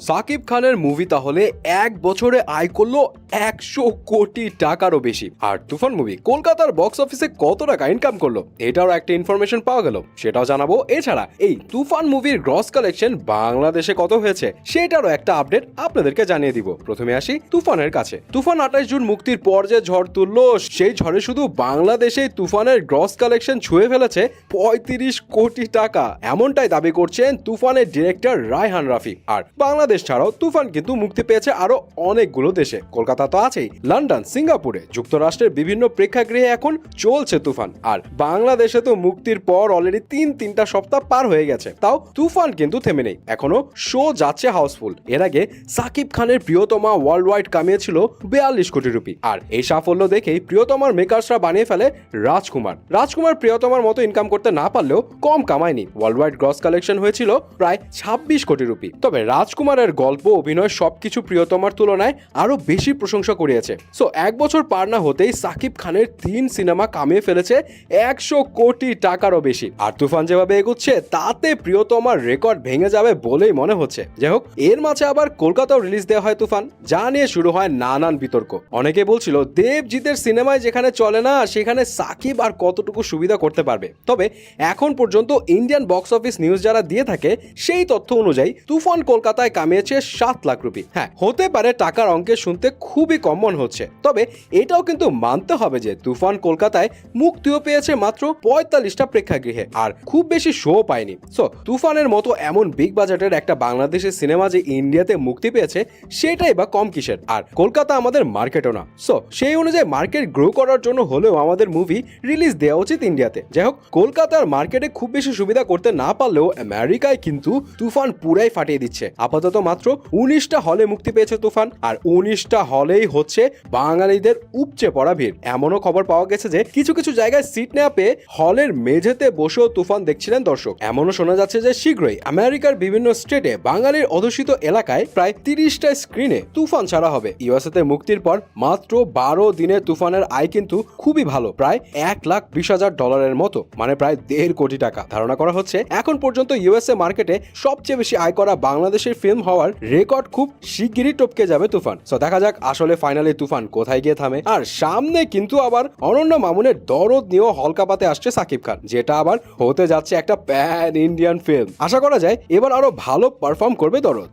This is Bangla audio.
সাকিব খানের মুভি তাহলে এক বছরে আয় করল একশো কোটি টাকারও বেশি। আর তুফান মুভি কলকাতার বক্স অফিসে কত টাকা ইনকাম করল? এটারও একটা ইনফরমেশন পাওয়া গেল। সেটাও জানাব। এছাড়া, এই তুফান মুভির গ্রস কালেকশন বাংলাদেশে কত হয়েছে, সেটারও একটা আপডেট আপনাদেরকে জানিয়ে দিব। প্রথমে আসি তুফানের কাছে। তুফান আঠাশ জুন মুক্তির পর যে ঝড় তুললো, সেই ঝড়ে শুধু বাংলাদেশেই তুফানের গ্রস কালেকশন ছুঁয়ে ফেলেছে পঁয়ত্রিশ কোটি টাকা। এমনটাই দাবি করছেন তুফানের ডিরেক্টর রায়হান রাফি। আর বাংলাদেশ ছাড়াও তুফান কিন্তু মুক্তি পেয়েছে আরও অনেকগুলো দেশে। কলকাতা তো আছেই, লন্ডন, সিঙ্গাপুরে। যুক্তরাষ্ট্রের বিভিন্ন প্রেক্ষাগৃহে এখন চলছে তুফান। আর বাংলাদেশে তো মুক্তির পর অলরেডি তিন তিনটা সপ্তাহ পার হয়ে গেছে। তাও তুফান কিন্তু থেমে নেই। এখনও শো যাচ্ছে হাউসফুল। এর আগে সাকিব খানের প্রিয়তমা ওয়ার্ল্ড ওয়াইড কামিয়েছিল বিয়াল্লিশ কোটি রুপি। আর এই সাফল্য দেখেই প্রিয়তমার মেকার্সরা বানিয়ে ফেলে রাজকুমার। রাজকুমার প্রিয়তমার মতো ইনকাম করতে না পারলেও কম কামায়নি। ওয়ার্ল্ড ওয়াইড গ্রস কালেকশন হয়েছিল প্রায় ছাব্বিশ কোটি রুপি। তবে রাজকুমারের গল্প, অভিনয় সবকিছু প্রিয়তমার তুলনায় আরও বেশি প্রশংসা করিয়েছে। সো এক বছর পার না হতেই সাকিব খানের তিন সিনেমা কামিয়ে ফেলেছে একশো কোটি টাকারও বেশি। আর তুফান যেভাবে এগোচ্ছে, তাতে প্রিয়তমার রেকর্ড ভেঙে যাবে বলেই মনে হচ্ছে। যাই হোক, এর মাঝে আবার কলকাতাও রিলিজ দেওয়া হয় তুফান, যা নিয়ে শুরু হয় নানান বিতর্ক। অনেকে বলছিল, দেবজিতের সিনেমায় যেখানে চলে না, সেখানে সাকিব আর কতটুকু সুবিধা করতে পারবে? তবে এখন পর্যন্ত ইন্ডিয়ান বক্স অফিস নিউজ যারা দিয়ে থাকে, সেই তথ্য অনুযায়ী তুফান কলকাতায় কামিয়েছে সাত লাখ রুপি। হ্যাঁ হতে পারে টাকার অঙ্কে শুনতে খুবই কম মনে হচ্ছে। তবে এটাও কিন্তু মানতে হবে যে তুফান কলকাতায় মুক্তিও পেয়েছে মাত্র পঁয়তাল্লিশটা প্রেক্ষাগৃহে আর খুব বেশি শো পায়নি। সো তুফানের মতো এমন বিগ বাজেটের একটা বাংলাদেশের সিনেমা যে ইন্ডিয়াতে মুক্তি পেয়েছে, সেটাই বা কম কিসের? আর কলকাতা আমাদের মার্কেটও না। সো সেই অনুযায়ী মার্কেট গ্রো করার জন্য হলেও আমাদের মুভি রিলিজ দেওয়া উচিত ইন্ডিয়াতে যাই হোক, কলকাতার মার্কেটে খুব বেশি সুবিধা করতে না পারলেও আমেরিকায় কিন্তু তুফান পুরাই ফাটিয়ে দিচ্ছে। আপাতত মাত্র উনিশটা হলে মুক্তি পেয়েছে তুফান, আর উনিশটা হলেই হচ্ছে বাঙালিদের উপচে পড়া ভিড়। এমনও খবর পাওয়া গেছে যে কিছু কিছু জায়গায় সিট নেওয়া পেয়ে হলের মেঝেতে বসেও তুফান দেখছিলেন দর্শক। এমনও শোনা যাচ্ছে যে শীঘ্রই আমেরিকার বিভিন্ন স্টেটে বাঙালির অধ্যুষিত এলাকায় প্রায় তিরিশটা স্ক্রিনে তুফান ছাড়া হবে। ইউএসএতে মুক্তির পর মাত্র বারো দিনে তুফানের আয় কিন্তু খুবই ভালো, প্রায় এক লাখ বিশ হাজার ডলারের মতো মানে প্রায় দেড় কোটি টাকা। ধারণা করা হচ্ছে, এখন পর্যন্ত ইউএসএ মার্কেটে সবচেয়ে বেশি আয় করা বাংলাদেশের ফিল্ম হওয়ার রেকর্ড খুব শিগগিরই টপকে যাবে তুফান। সো দেখা যাক আসলে ফাইনালে তুফান কোথায় গিয়ে থামে। আর সামনে কিন্তু আবার অনন্য মামুনের দরদ নিয়েও হলকাপাতে আসছে সাকিব খান, যেটা আবার হতে যাচ্ছে একটা প্যান ইন্ডিয়ান ফিল্ম আশা করা যায় এবার আরও ভালো পারফর্ম করবে দরদ।